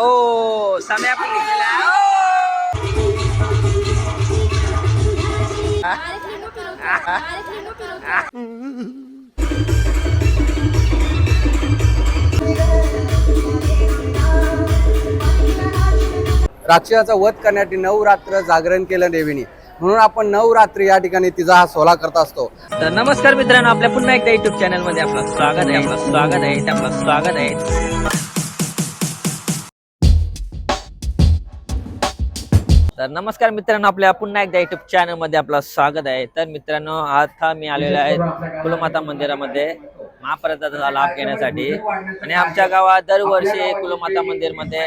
ओ सम्या. राक्षसाचा वध करण्यासाठी नऊ रात्र जागरण केलं देवीने. म्हणून आपण नऊ रात्री या ठिकाणी तिचा हा सोला करत असतो. तर नमस्कार मित्रांनो आपल्या पुन्हा एकदा युट्यूब चॅनलमध्ये आपलं स्वागत आहे आपलं स्वागत आहे आपलं स्वागत आहे. तर नमस्कार मित्रांनो आपल्या पुन्हा एकदा युट्यूब चॅनलमध्ये आपलं स्वागत आहे. तर मित्रांनो आता मी आलेलो आहे कुलमाता मंदिरामध्ये. महाप्रसादाचा लाभ घेण्यासाठी. आणि आमच्या गावात दरवर्षी कुलमाता मंदिरमध्ये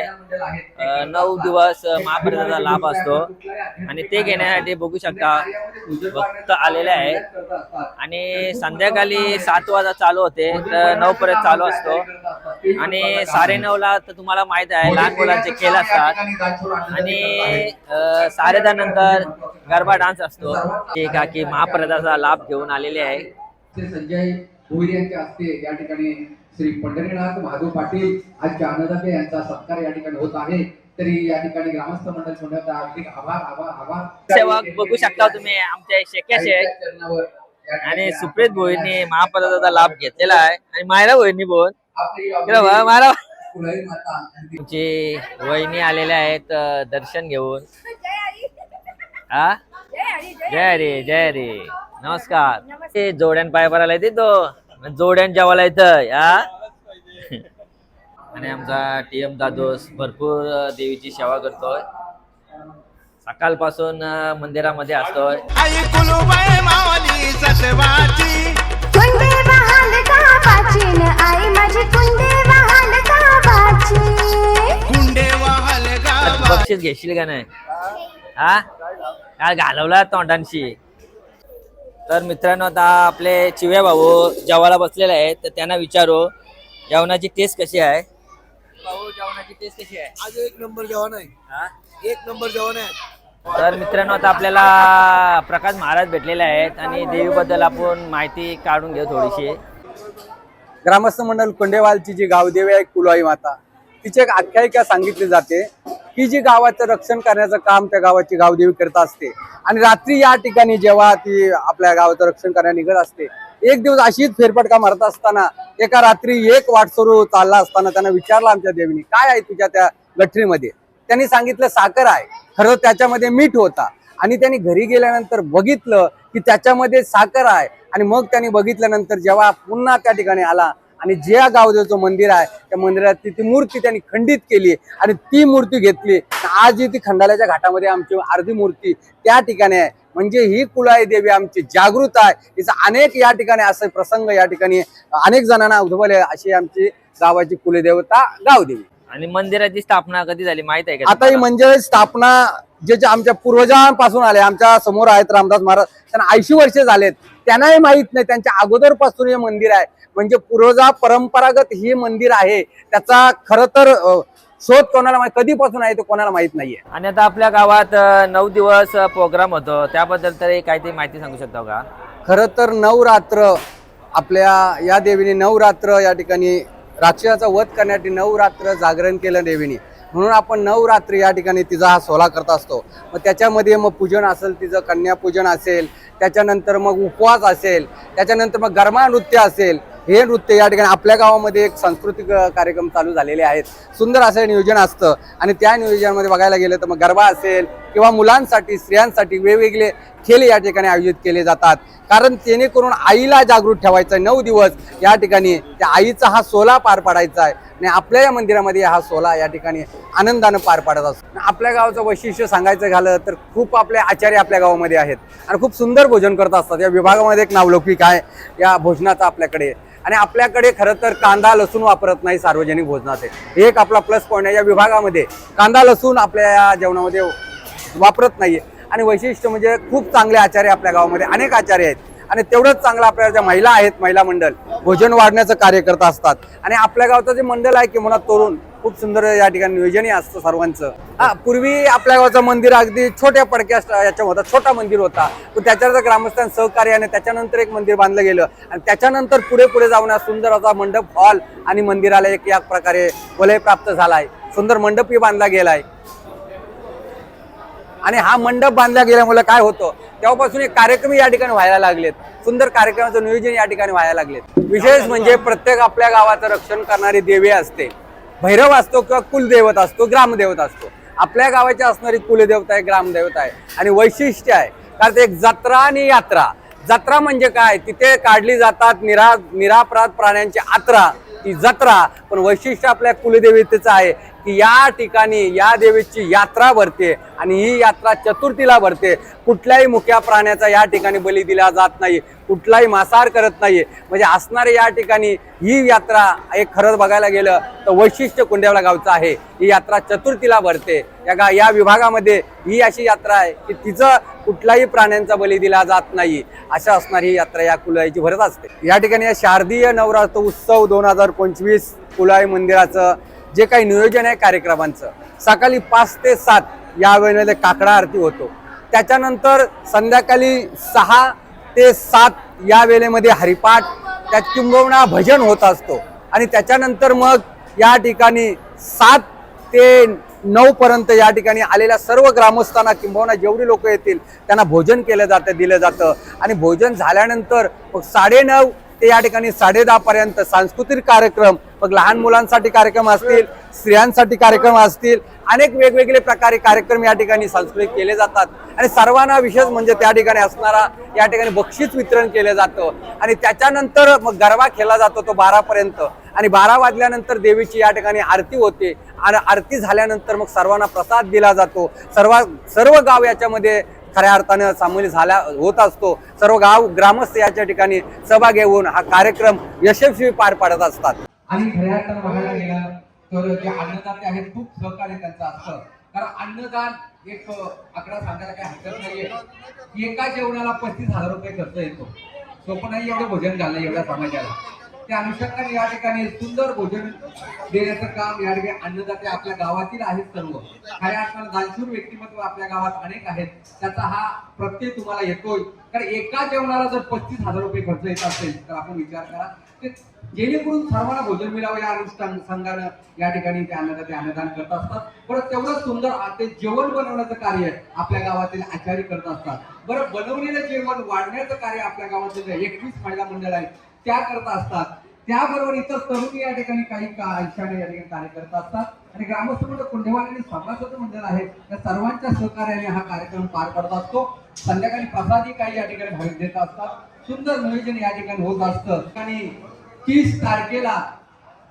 नऊ दिवस महाप्रसादाचा लाभ असतो. आणि ते घेण्यासाठी बघू शकता भक्त आलेले आहेत आणि संध्याकाळी सात वाजता चालू होते. तर नऊ पर्यंत चालू असतो. आणि साडे ला तर तुम्हाला माहीत आहे लहान मुलांचे खेळ असतात. आणि अ, साडेदहा नंतर गरबा डान्स असतो. ते काकी महाप्रसादाचा लाभ घेऊन आलेले आहे. संजय भोईर यांच्या हस्ते या ठिकाणी श्री पंढरीनाथ महादेव पाटील आज जानदाते यांचा सत्कार या ठिकाणी होत आहे. तरी या ठिकाणी ग्रामस्थ मंडळ मंडळाचा हार्दिक आभार आभार आभार. सेवक बघू शकता तुम्ही आमच्या शेक्या शेख. आणि सुप्रीत भोईंनी महाप्रसादाचा लाभ घेतलेला आहे. आणि मायरा भोईंनी बोल. तुमची वहिनी आलेल्या आहेत दर्शन घेऊन. हा जय हरी जय हरी नमस्कार. ते जोड्यान पाय भरायला येते तो. जोड्यान जेवायला येतं या आणि आमचा टीएम दादोस भरपूर देवीची सेवा करतोय. सकाळपासून मंदिरामध्ये असतोय. गावाची न आई माझी कुंडे वाहन गावाची. कुंडे वाहल गावा बक्षीस घेशील का नाही? हा? काय घालवला तोंडांशी. तर मित्रांनो आता आपले चिव्या भाऊ जेवायला बसलेले आहेत तर त्यांना विचारू जेवणाची टेस्ट कशी आहे? भाऊ जेवणाची टेस्ट कशी आहे? आज एक नंबर जेवण आहे. हा? एक नंबर जेवण आहे. तर मित्रांनो आता आपल्याला प्रकाश महाराज भेटलेले आहेत आणि देवीबद्दल आपण माहिती काढून घेऊ थोडीशी. ग्रामस्थ मंडळ कोंडेवालची जी गावदेवी आहे कुलवाई माता तिची एक आख्यायिका सांगितली जाते. की जी गावाचं रक्षण करण्याचं काम त्या गावाची गावदेवी करत असते. आणि रात्री या ठिकाणी जेव्हा ती आपल्या गावाचं रक्षण करण्या निघत असते एक दिवस अशीच फेरफटका मारत असताना एका रात्री एक वाटसरू चालला असताना त्यांना विचारलं आमच्या देवीने काय आहे तुझ्या त्या गठरीमध्ये? त्यांनी सांगितलं साखर आहे. खरं त्याच्यामध्ये मीठ होता. आणि त्यांनी घरी गेल्यानंतर बघितलं की त्याच्यामध्ये साखर आहे. आणि मग त्यांनी बघितल्यानंतर जेव्हा पुन्हा त्या ठिकाणी आला आणि ज्या गावदेवचं मंदिर आहे त्या मंदिरात ती मूर्ती त्यांनी खंडित केली आणि ती मूर्ती घेतली आजही ती खंडाल्याच्या घाटामध्ये आमची अर्धी मूर्ती त्या ठिकाणी आहे. म्हणजे ही कुलाई देवी आमची जागृत आहे. तिचा अनेक या ठिकाणी असे प्रसंग या ठिकाणी अनेक जणांना उद्भवले अशी आमची गावाची कुलदेवता गावदेवी. आणि मंदिराची स्थापना कधी झाली माहीत आहे का? आता ही म्हणजे स्थापना जे जे आमच्या पूर्वजांपासून आले आमच्यासमोर आहेत रामदास महाराज त्यांना ऐंशी वर्षे झालेत. त्यांनाही माहीत नाही त्यांच्या अगोदरपासून हे मंदिर आहे. म्हणजे पूर्वजा परंपरागत हे मंदिर आहे. त्याचा खर तर अं, शोध कोणाला माहीत कधीपासून आहे ते कोणाला माहीत नाहीये. आणि आता आपल्या गावात अ, नऊ दिवस प्रोग्राम होतो. त्याबद्दल तरी काहीतरी माहिती सांगू शकता का? खरं तर नवरात्र आपल्या या देवीने नवरात्र या ठिकाणी राक्षसाचा वध करण्यासाठी नऊ रात्र जागरण केलं देवीने. म्हणून आपण नवरात्री या ठिकाणी तिचा हा सोला करत असतो. मग त्याच्यामध्ये मग पूजन असेल तिचं कन्यापूजन असेल त्याच्यानंतर मग उपवास असेल त्याच्यानंतर मग गरमा नृत्य असेल हे नृत्य या ठिकाणी आपल्या गावामध्ये एक सांस्कृतिक कार्यक्रम चालू झालेले आहेत. सुंदर असं नियोजन असतं. आणि त्या नियोजनामध्ये बघायला गेलं तर मग गरबा असेल किंवा मुलांसाठी स्त्रियांसाठी वेगवेगळे खेळ या ठिकाणी आयोजित केले जातात. कारण जेणेकरून आईला जागृत ठेवायचं आहे नऊ दिवस या ठिकाणी त्या आईचा हा सोला पार पाडायचा आहे. आणि आपल्या या मंदिरामध्ये हा सोला या ठिकाणी आनंदानं पार पाडत असतो. आपल्या गावाचं वैशिष्ट्य सांगायचं झालं तर खूप आपले आचार्य आपल्या गावामध्ये आहेत. आणि खूप सुंदर भोजन करत असतात. या विभागामध्ये एक नावलौकिक आहे. या भोजनाचा आपल्याकडे. आणि आपल्याकडे खरं तर कांदा लसूण वापरत नाही सार्वजनिक भोजनाचे. हे एक आपला प्लस पॉईंट आहे. या विभागामध्ये कांदा लसूण आपल्या या जेवणामध्ये वापरत नाहीये. आणि वैशिष्ट्य म्हणजे खूप चांगले आचार्य आपल्या गावामध्ये अनेक आचार्य आहेत. आणि तेवढंच चांगलं आपल्या ज्या महिला आहेत महिला मंडळ भोजन वाढण्याचं कार्य करत असतात. आणि आपल्या गावचं जे मंडळ आहे किंवा तरुण खूप सुंदर या ठिकाणी नियोजनही असतं सर्वांचं. हा पूर्वी आपल्या गावचं मंदिर अगदी छोट्या पडक्या याच्या होता छोटा मंदिर होता. पण त्याच्यानंतर ग्रामस्थान सहकार्याने त्याच्यानंतर एक मंदिर बांधलं गेलं. आणि त्याच्यानंतर पुढे पुढे जाऊन हा सुंदर असा मंडप हॉल आणि मंदिराला एक या प्रकारे वलय प्राप्त झाला आहे सुंदर मंडपही बांधला गेला आहे आणि हा मंडप बांधला गेल्यामुळे काय होतं? तेव्हापासून एक कार्यक्रम या ठिकाणी व्हायला लागलेत. सुंदर कार्यक्रमाचं नियोजन या ठिकाणी व्हायला लागलेत. विशेष म्हणजे प्रत्येक आपल्या गावाचं रक्षण करणारी देवी असते. भैरव असतो किंवा कुलदैवत असतो ग्रामदेवत असतो. आपल्या गावाची असणारी कुलदेवता आहे ग्रामदेवता आहे आणि वैशिष्ट्य आहे. कारण ते एक जत्रा आणि यात्रा. जत्रा म्हणजे काय? तिथे काढली जातात निरा निरापराध प्राण्यांची आत्रा ती जत्रा पण वैशिष्ट्य आपल्या कुलदेवतेचं आहे. की या ठिकाणी या देवीची यात्रा भरते आणि ही यात्रा चतुर्थीला भरते. कुठल्याही मुख्या प्राण्याचा या ठिकाणी बली दिला जात नाही कुठलाही मांसाहार करत नाही. म्हणजे असणारे या ठिकाणी ही यात्रा एक खरंच बघायला गेलं तर वैशिष्ट्य कुंड्यावला गावचं आहे. ही यात्रा चतुर्थीला भरते. या गा या विभागामध्ये ही अशी यात्रा आहे की तिचं कुठलाही प्राण्यांचा बली दिला जात नाही. अशा असणारी ही यात्रा या कुलाईची भरत असते. या ठिकाणी या शारदीय नवरात्र उत्सव दोन हजार पंचवीस कुलाई मंदिराचं जे काही नियोजन आहे कार्यक्रमांचं. सकाळी पाच ते सात या वेळेमध्ये काकडा आरती होतो. त्याच्यानंतर संध्याकाळी सहा ते सात या वेळेमध्ये हरिपाठ त्यात किंबवणा भजन होत असतो. आणि त्याच्यानंतर मग या ठिकाणी सात ते नऊपर्यंत या ठिकाणी आलेल्या सर्व ग्रामस्थांना किंबहुना जेवढी लोक येतील त्यांना भोजन केलं जातं दिलं जातं. आणि भोजन झाल्यानंतर मग साडेनऊ ते या ठिकाणी साडे पर्यंत सांस्कृतिक कार्यक्रम मग लहान मुलांसाठी कार्यक्रम असतील स्त्रियांसाठी कार्यक्रम असतील अनेक वेगवेगळे प्रकारे कार्यक्रम या ठिकाणी सांस्कृतिक केले जातात. आणि सर्वांना विशेष म्हणजे त्या ठिकाणी असणारा या ठिकाणी बक्षीस वितरण केलं जातं. आणि त्याच्यानंतर मग गरबा खेळला जातो तो बारापर्यंत आणि बारा वाजल्यानंतर देवीची या ठिकाणी आरती होते. आणि आरती झाल्यानंतर मग सर्वांना प्रसाद दिला जातो. सर्व सर्व गाव याच्यामध्ये खऱ्या अर्थानं सामील झाला होत असतो. सर्व गाव ग्रामस्थ याच्या ठिकाणी सहभाग घेऊन हा कार्यक्रम यशस्वी पार पाडत असतात. आणि खऱ्या अर्थानं बघायला गेलं तर जे अन्नदाते आहेत खूप सहकार्य त्यांचं असतं. कारण अन्नदान एक आकडा सांगायला काही हरकत नाहीये. एका जेवणाला पस्तीस हजार रुपये खर्च येतो. तो पण एवढं भोजन झालं एवढ्या समाजाला. त्या अनुषंगाने या ठिकाणी सुंदर भोजन देण्याचं काम या ठिकाणी अन्नदाते आपल्या गावातील आहेत सर्व. खऱ्या अर्थानं दानशूर व्यक्तिमत्व आपल्या गावात अनेक आहेत. त्याचा हा प्रत्यय तुम्हाला येतोय. कारण एका जेवणाला जर पस्तीस हजार रुपये खर्च येत असेल तर आपण विचार करा. ते जेणेकरून सर्वांना भोजन मिळावं या अनुष्ठान संघानं या ठिकाणी ते अन्नदाते अन्नदान करत असतात. परत तेवढं सुंदर ते जेवण बनवण्याचं कार्य आपल्या गावातील आचारी करत असतात. बरं बनवलेलं जेवण वाढण्याचं कार्य आपल्या गावातील एकवीस महिला मंडळ आहेत त्या करत असतात. त्याबरोबर इतर तरुणी या ठिकाणी काही का या ठिकाणी कार्य करत असतात. आणि ग्रामस्थ मंडळ कुंडेवाल आणि सभासद मंडळ आहे त्या सर्वांच्या सहकार्याने हा कार्यक्रम पार पडत असतो. संध्याकाळी प्रसादी काही या ठिकाणी भाग देत असतात. सुंदर नियोजन या ठिकाणी होत असतं. आणि तीस तारखेला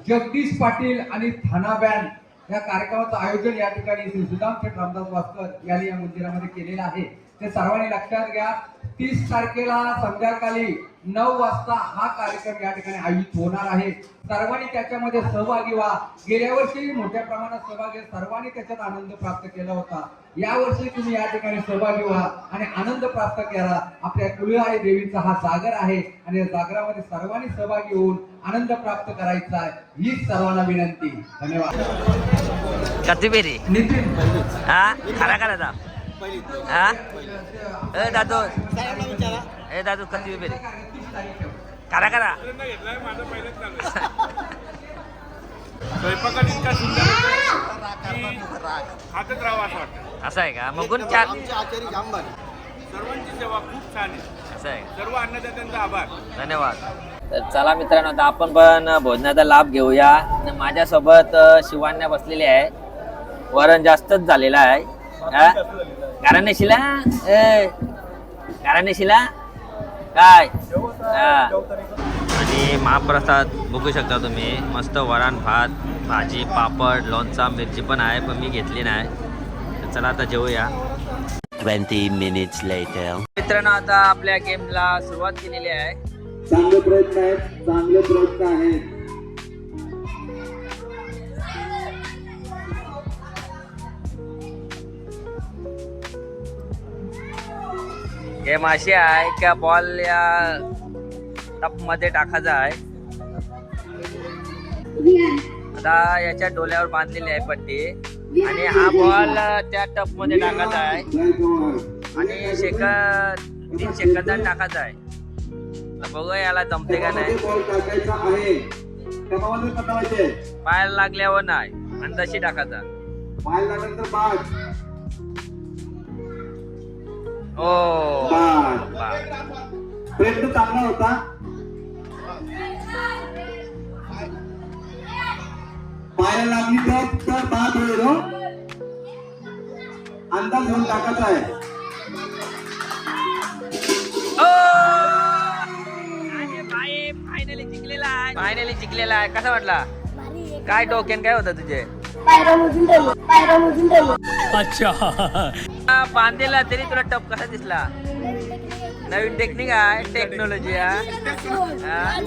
जगदीश पाटील आणि थाना बँड या कार्यक्रमाचं आयोजन या ठिकाणी श्री सुदाम शेठ रामदास भास्कर यांनी या मंदिरामध्ये केलेलं आहे. ते सर्वांनी लक्षात घ्या. तीस तारखेला संध्याकाळी नऊ वाजता हा कार्यक्रम या ठिकाणी आयोजित होणार आहे. सर्वांनी त्याच्यामध्ये सहभागी व्हा. गेल्या वर्षी मोठ्या प्रमाणात सहभागी सर्वांनी त्याच्यात आनंद प्राप्त केला होता. या वर्षी तुम्ही या ठिकाणी सहभागी व्हा आणि आनंद प्राप्त करा. आपल्या कुलआई देवीचा हा जागर आहे आणि या जागरामध्ये सर्वांनी सहभागी होऊन आनंद प्राप्त करायचा आहे. हीच सर्वांना विनंती. धन्यवाद. नितीन. हा? खरा करायचा हा? ए दादू. ए दादू कती बेरी करा करा. स्वयंपाकात इतका सुंदर होतो की खातच राहावं असं वाटतं. असं आहे का? मग गुण चार सर्वांची सेवा खूप छान आहे. असं आहे का? सर्व अन्नदात्यांचा आभार. धन्यवाद. तर चला मित्रांनो आता आपण पण भोजनाचा लाभ घेऊया. आणि माझ्यासोबत अ, शिवान्या बसलेली आहे. वरण जास्तच झालेलं आहे? कारण शिला? ए कारण शिला? काय. आणि महाप्रसाद बघू शकता तुम्ही. मस्त वरण भात भाजी पापड लोणचा मिरची पण आहे पण मी घेतली नाही. तर चला आता जेवूया 20 minutes later. मित्रांनो आता आपल्या गेमला सुरुवात केलेली आहे. चांगले प्रयत्न आहेत चांगले प्रयत्न आहेत. हे मासे आहे का बॉल या टपमध्ये टाकायचा आहे. आता याच्या डोल्यावर बांधलेली आहे पट्टी. आणि हा बॉल त्या टपमध्ये टाकायचा आहे. आणि शेका तीन सेकंदात टाकायचा आहे. आता बघूया याला जमते का नाही. बॉल लागल्यावर नाही आणि तशी टाकायचा प्रयत्न चांगला होता. पायाला लागली तर तर बाद होईल हो. अंदाज घेऊन टाकायचा आहे. फायनली आहे. फायनली जिंकलेला आहे. कसा वाटला? काय टोकेन काय होतं तुझे? हा, बांधलेला तरी तुला टप कसा दिसला? नवीन टेक्निक आहे टेक्नॉलॉजी आहे? हा?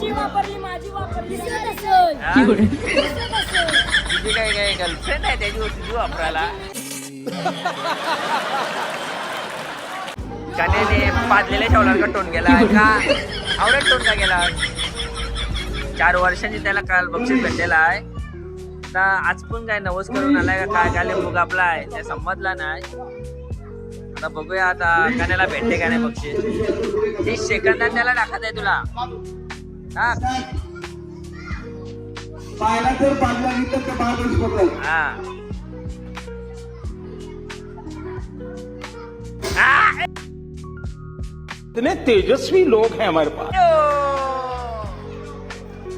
तुझी काय काय गर्लफ्रेंड आहे त्याची तुझी वापरायला? कान्याने पाजलेल्या शेवलाला का टोन गेला का? आवडत टोन का गेला चार वर्षांनी त्याला काल बक्षीस भेटलेला आहे. आता आज पण काय नवस करून आलाय का? काय काय मुग आपला आहे. ते समजला नाही. आता बघूया आता कान्याला भेटते का नाही बक्षीस. तीस सेकंदात त्याला टाकत आहे तुला. हा. हा. इतने तेजस्वी लोग हैं हमारे पास।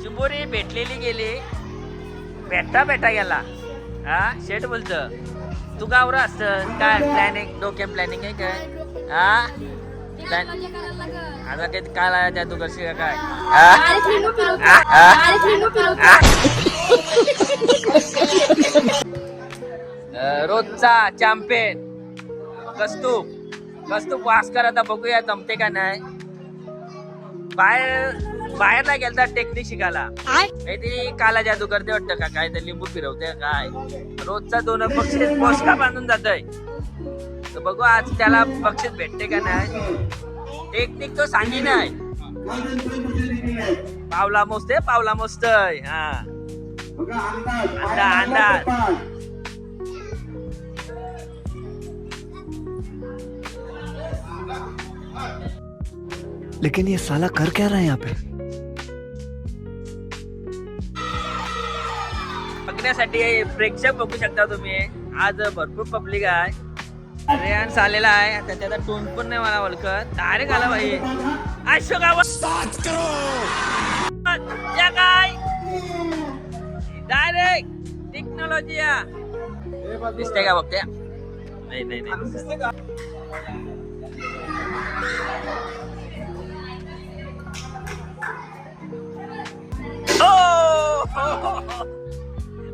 चिंबोरी भेटलेली गेली. भेटता भेटा गेला हा शेट बोलत. तू गावर असत? काय प्लॅनिंग डोक्यात प्लॅनिंग आहे काय? हा? प्लॅन आता ते काय लागायचं त्या तू करशील का काय? रोजचा चॅम्पियन कस्तूप कस्तूप वास्कर आता बघूया जमते का नाही? बाहेर बाहेर नाही गेलता टेक्निक शिकायला. काहीतरी काला जादू करते वाटतं का? काय तर लिंबू फिरवते काय? रोजचा दोन बक्षीस पोस्टा बांधून जातोय. तर बघू आज त्याला बक्षीस भेटते का नाही. टेक्निक तो सांगी नाही पावला मोजते पावला मोजतय. हा. बघा अंदाज अंदाज, लेकिन ये साला कर क्या रहा है यहाँ पे? बघण्यासाठी प्रेक्षक बघू शकता तुम्ही. आज भरपूर पब्लिक आहे. रेहान आलेला आहे. आता त्याचा टोन पण नाही मला ओळखत. डायरेक्ट आला भाई. अशोक काय? डायरेक्ट टेक्नॉलॉजी दिसते का बघते? नाही नाही नाही.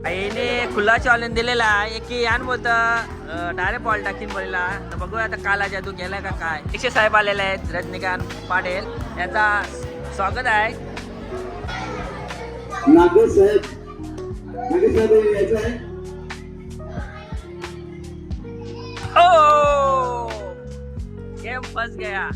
आईने खुला चॅलेंज दिलेला आहे. की यान बोलत डायरेक्ट बॉल टाकीन बोलला. तर बघूया आता काला जादू केलाय का काय. शिक्षक साहेब आलेले आहेत रजनीकांत पाटील. यांचा स्वागत आहे. नागेश साहेब. नागेश साहेब यायचं आहे. ओ गेम फंस गया.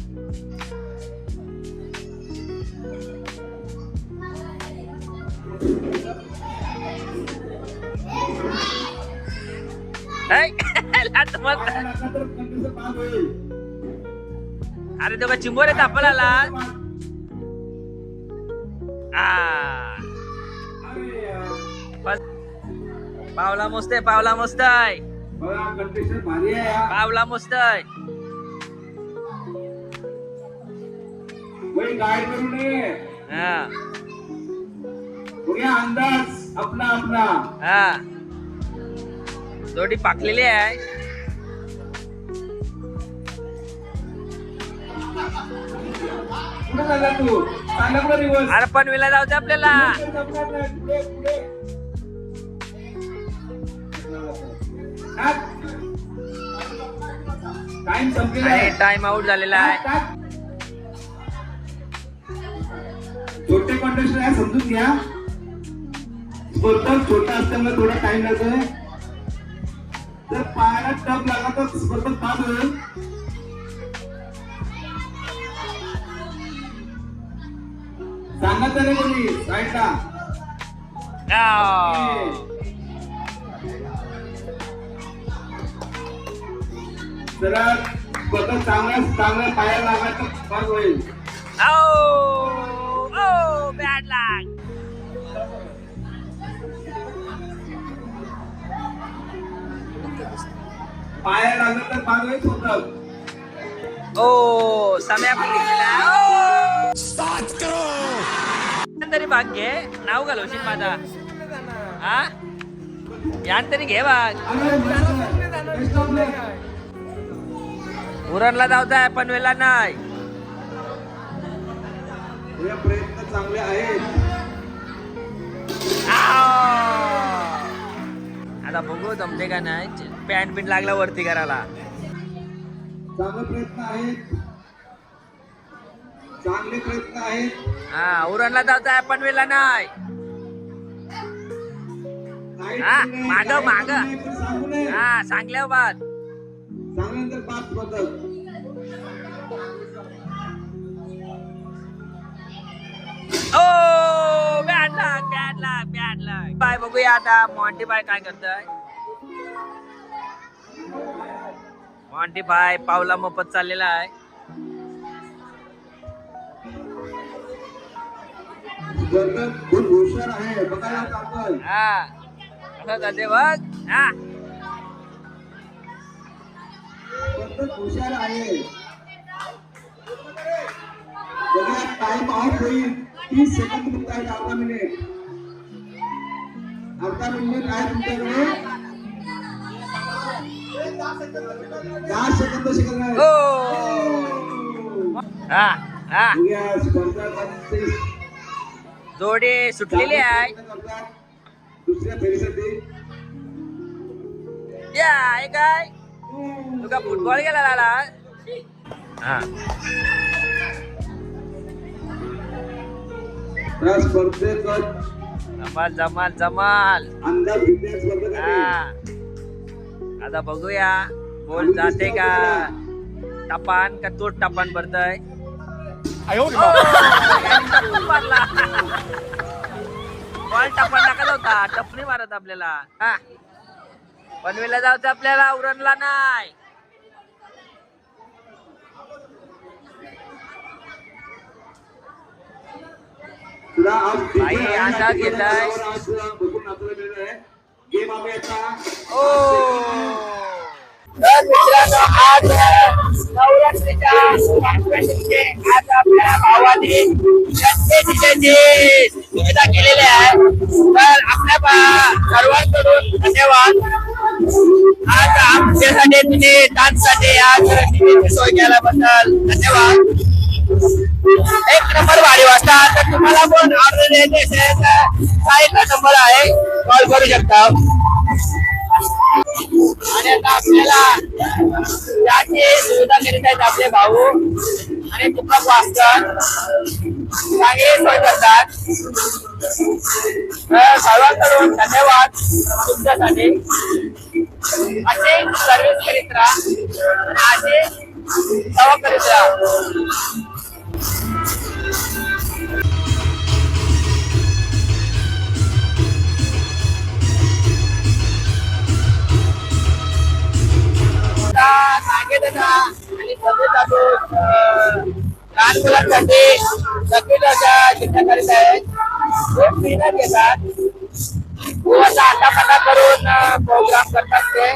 अरे तो का चिंबोरे तापला आला आ अरे यार. फस- पावला मस्त आहे पावला मस्त आहे बघा कंडिशन भारी आहे यार पावला मस्त आहे कोई गाइड करू नये हा अंदाज अपना अपना. हा. जोडी पाकलेली आहे. कुठे चालला तू? चालला कुठे दिवस. अरे पनवेला जाऊ दे आपल्याला. पुढे पुढे टाइम संपलेला आणि आहे टाइम आउट झालेला आहे. छोटे कॉन्टेस्ट आहे समजून घ्या. स्पर्धक छोटा असल्यामुळे थोडा टाइम लागतोय जर पायाला टप लागला तर स्पर्धक पास होईल सांगा तरी कोणी साईडला. जरा चांगल्या चांगल्या पाया लागायचं फार होईल आव. ओ बॅड लक पाया लागलं तर फार होईल होतं. ओ सम्या पण. तरी भाग घे. नाव घालवशील माझा हा? यान तरी घे भाग. उरणला जाऊचाय पनवेलला नाही. हे प्रयत्न चांगले आहेत. आता बघू जमते का नाही. पॅन्ट बिंट लागला वरती करायला चांगले प्रयत्न आहेत. चांगले प्रयत्न आहेत. हा उरणला जाऊचाय पनवेलला नाही. काही हा, नाही, मागं, मागं. नाही, पण. हा सांगल्या बाद. सांगल्यानंतर पाच पद्धत ओ bad luck bad luck bad luck bye बघूया आता मॉन्टी बाय काय करतोय. मॉन्टी बाय पावला मोफत चाललेला आहे. हुशार आहे. बघायला चालतोय हा. कसं जाते बघ. हा. वर्तन हुशार आहे. बघा टाइम आउट होईल. तीस सेकंद फक्त आहेत अर्धा मिनिट अर्धा मिनिट आहे तुमच्याकडे. दहा सेकंद हा. जोडी सुटलेली आहे. दुसऱ्या फेरीसाठी. या आहे काय? तुका फुटबॉल गेला लाला हा. स्पर्धेत जमाल जमाल जमाल. अंदाज घेतल्या स्पर्धकांनी हा. आता बघूया. बोल जाते का? टपान का तो टपान भरतय? बॉल टपान टाकत होता. टपणी मारत आपल्याला. हा. पनवेलला जायचं आपल्याला उरणला नाही. बाई, अंदाज घेताय. गेम मित्रांनो आज नवरात्रीच्या आज आपल्या भावाने सुविधा केलेली आहे. तर आपल्या सर्वांकडून धन्यवाद. आज आमच्यासाठी तुम्ही डान्ससाठी आज टीव्हीची सोय केल्याबद्दल धन्यवाद. एक नंबर भारी वाजता तर तुम्हाला पण ऑर्डर द्यायची असेल तर साईडला नंबर आहे. कॉल करू शकता. आणि आता आपल्याला याची सुविधा करीत आहेत आपले भाऊ. आणि दीपक वाचतात. चांगली सोय करतात. सर्वांकडून धन्यवाद तुमच्यासाठी. असे सर्विस करीत राहा. असे सेवा करीत राहा. आता नागेदादा आणि सगळे बाबू लहान मुलांसाठी. सगळीच्या चिंता करीत आहेत. खूप मेहनत घेतात. खूप असा आटापाटा करून प्रोग्राम करतात ते.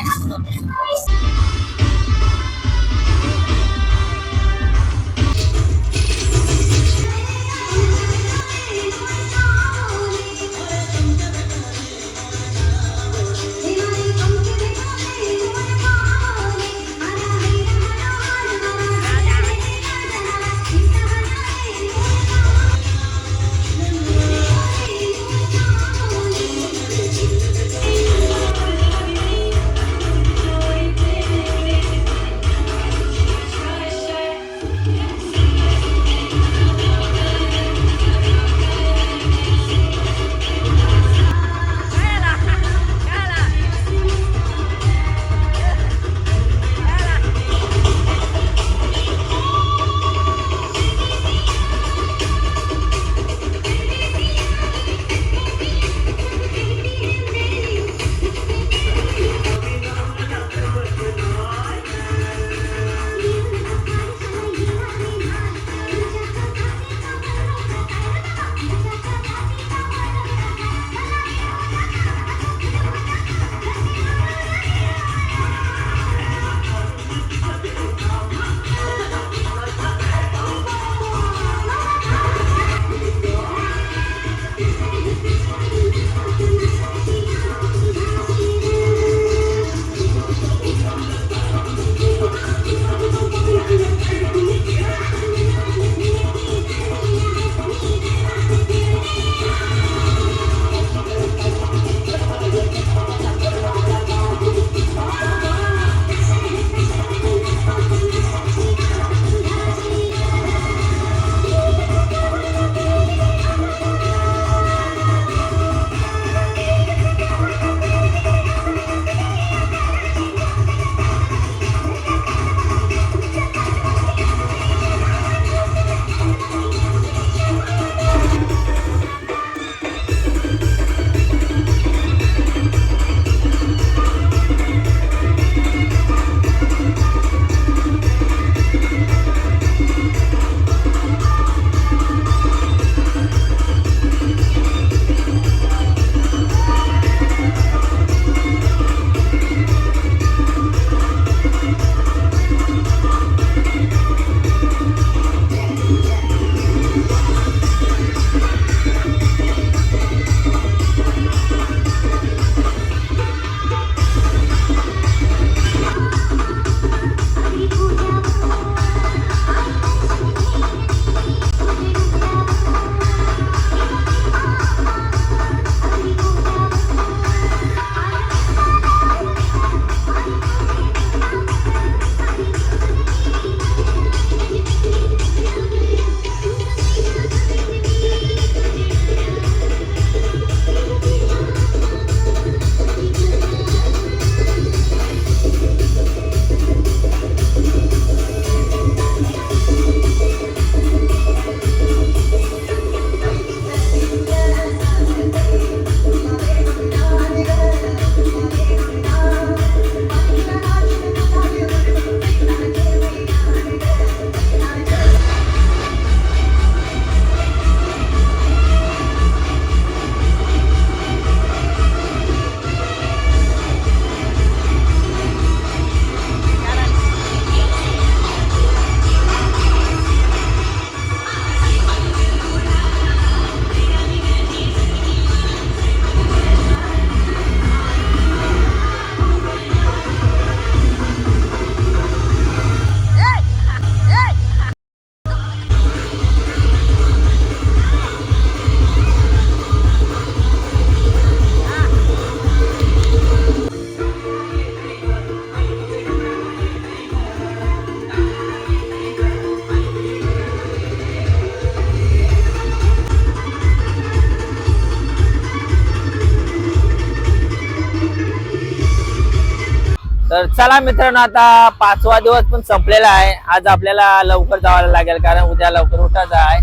तर चला मित्रांनो आता पाचवा दिवस पण संपलेला आहे. आज आपल्याला लवकर जावं लागेल कारण उद्या लवकर उठायचं आहे.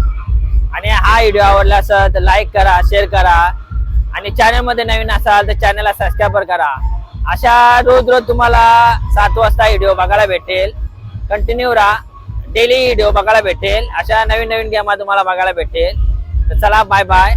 आणि हा व्हिडिओ आवडला असेल तर लाईक करा शेअर करा. आणि चॅनलमध्ये नवीन असाल तर चॅनलला सबस्क्राईब करा. अशा रोज रोज तुम्हाला सात वाजता व्हिडिओ बघायला भेटेल. कंटिन्यू राहा. डेली व्हिडिओ बघायला भेटेल. अशा नवीन नवीन गेमा तुम्हाला बघायला भेटेल. तर चला बाय बाय